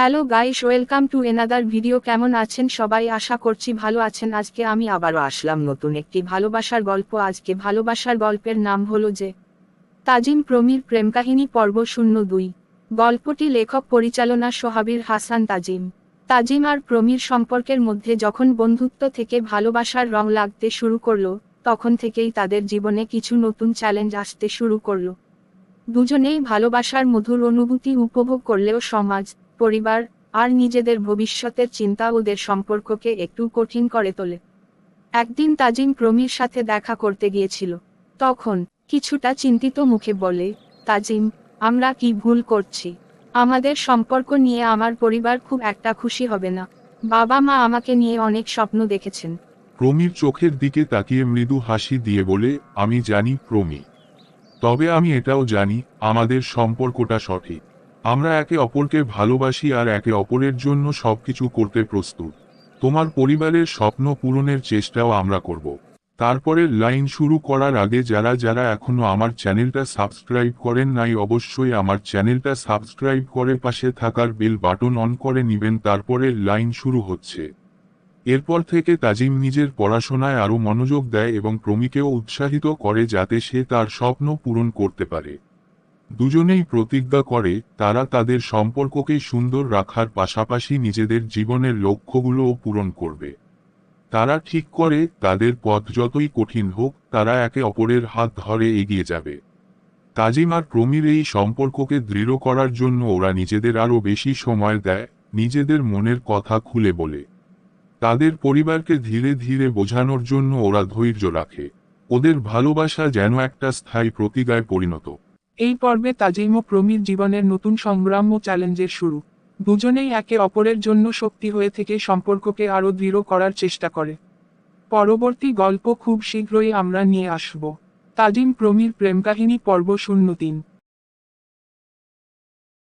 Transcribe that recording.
Hello guys, welcome to another video কেমন আছেন সবাই? আশা করছি ভালো আছেন। আজকে আমি আবারও আসলাম নতুন একটি ভালোবাসার গল্প। আজকে ভালোবাসার গল্পের নাম হলো যে তাজিম প্রমীর প্রেম কাহিনী, পর্ব শূন্য দুই। গল্পটি লেখক, পরিচালনা সোহাবির হাসান তাজিম। তাজিম আর প্রমীর সম্পর্কের মধ্যে যখন বন্ধুত্ব থেকে ভালোবাসার রং লাগতে শুরু করল, তখন থেকেই তাদের জীবনে কিছু নতুন চ্যালেঞ্জ আসতে শুরু করল। দুজনেই ভালোবাসার মধুর অনুভূতি উপভোগ করলেও সমাজ পরিবার আর নিজেদের ভবিষ্যতের চিন্তা ওদের সম্পর্ককে একটু কঠিন করে তোলে। একদিন তাজিম প্রমির সাথে দেখা করতে গিয়েছিল। তখন কিছুটা চিন্তিত মুখে বলে, তাজিম, আমরা কি ভুল করছি? আমাদের সম্পর্ক নিয়ে আমার পরিবার খুব একটা খুশি হবে না। বাবা মা আমাকে নিয়ে অনেক স্বপ্ন দেখেছেন। প্রমির চোখের দিকে তাকিয়ে মৃদু হাসি দিয়ে বলে, আমি জানি প্রমি। তবে আমি এটাও জানি, আমাদের সম্পর্কটা সঠিক। আমরা একে অপরকে ভালোবাসি আর একে অপরের জন্য সবকিছু করতে প্রস্তুত। তোমার পরিবারের স্বপ্ন পূরণের চেষ্টাও আমরা করব। তারপরে লাইন শুরু করার আগে যারা যারা এখনও আমার চ্যানেলটা সাবস্ক্রাইব করেন নাই অবশ্যই আমার চ্যানেলটা সাবস্ক্রাইব করে পাশে থাকার বেল বাটন অন করে নিবেন তারপরে লাইন শুরু হচ্ছে। এরপর থেকে তাজিম নিজের পড়াশোনায় আরও মনোযোগ দেয় এবং প্রমিকেও উৎসাহিত করে যাতে সে তার স্বপ্ন পূরণ করতে পারে। দুজনেই প্রতিজ্ঞা করে, তারা তাদের সম্পর্ককে সুন্দর রাখার পাশাপাশি নিজেদের জীবনের লক্ষ্যগুলোও পূরণ করবে। তারা ঠিক করে, তাদের পথ যতই কঠিন হোক, তারা একে অপরের হাত ধরে এগিয়ে যাবে। তাজিম আর প্রমির এই সম্পর্ককে দৃঢ় করার জন্য ওরা নিজেদের আরও বেশি সময় দেয়, নিজেদের মনের কথা খুলে বলে। তাদের পরিবারকে ধীরে ধীরে বোঝানোর জন্য ওরা ধৈর্য রাখে। ওদের ভালোবাসা যেন একটা স্থায়ী প্রতিগায় পরিণত। এই পর্বে তাজিম ও প্রমীর জীবনের নতুন সংগ্রাম ও চ্যালেঞ্জের শুরু। দুজনেই একে অপরের জন্য শক্তি হয়ে থেকে সম্পর্ককে আরও দৃঢ় করার চেষ্টা করে। পরবর্তী গল্প খুব শীঘ্রই আমরা নিয়ে আসব। তাজিম প্রমির প্রেম কাহিনী পর্ব শূন্য তিন।